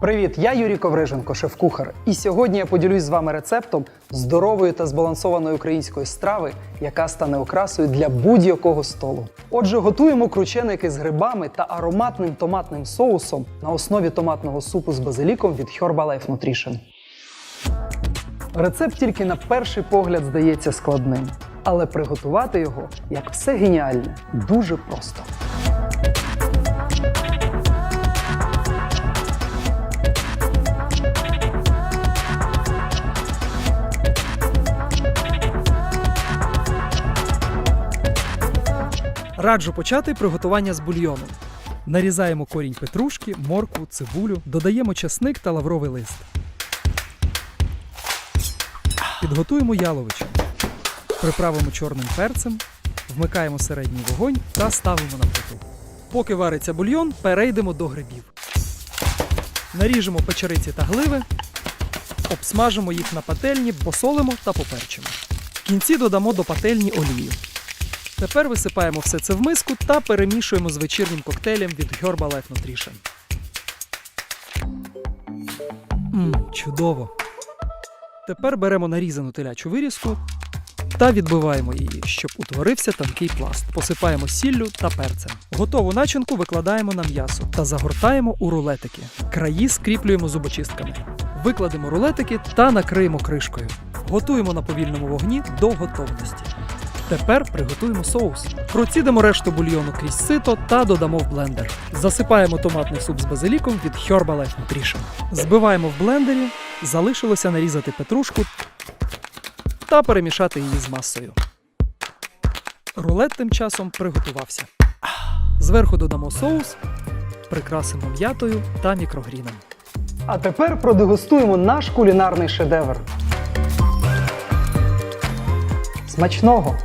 Привіт, я Юрій Ковриженко, шеф-кухар. І сьогодні я поділюсь з вами рецептом здорової та збалансованої української страви, яка стане окрасою для будь-якого столу. Отже, готуємо крученики з грибами та ароматним томатним соусом на основі томатного супу з базиліком від Herbalife Nutrition. Рецепт тільки на перший погляд здається складним, але приготувати його, як все геніальне, дуже просто. Раджу почати приготування з бульйону. Нарізаємо корінь петрушки, моркву, цибулю, додаємо часник та лавровий лист. Підготуємо яловичину. Приправимо чорним перцем, вмикаємо середній вогонь та ставимо на плиту. Поки вариться бульйон, перейдемо до грибів. Наріжемо печериці та гливи, обсмажимо їх на пательні, посолимо та поперчимо. В кінці додамо до пательні олію. Тепер висипаємо все це в миску та перемішуємо з вечірнім коктейлем від Herbalife Nutrition. Мм, чудово. Тепер беремо нарізану телячу вирізку та відбиваємо її, щоб утворився тонкий пласт. Посипаємо сіллю та перцем. Готову начинку викладаємо на м'ясо та загортаємо у рулетики. Краї скріплюємо зубочистками. Викладемо рулетики та накриємо кришкою. Готуємо на повільному вогні до готовності. Тепер приготуємо соус. Процідимо решту бульйону крізь сито та додамо в блендер. Засипаємо томатний суп з базиліком від Herbalife Nutrition. Збиваємо в блендері, залишилося нарізати петрушку та перемішати її з масою. Рулет тим часом приготувався. Зверху додамо соус, прикрасимо м'ятою та мікрогріном. А тепер продегустуємо наш кулінарний шедевр. Смачного!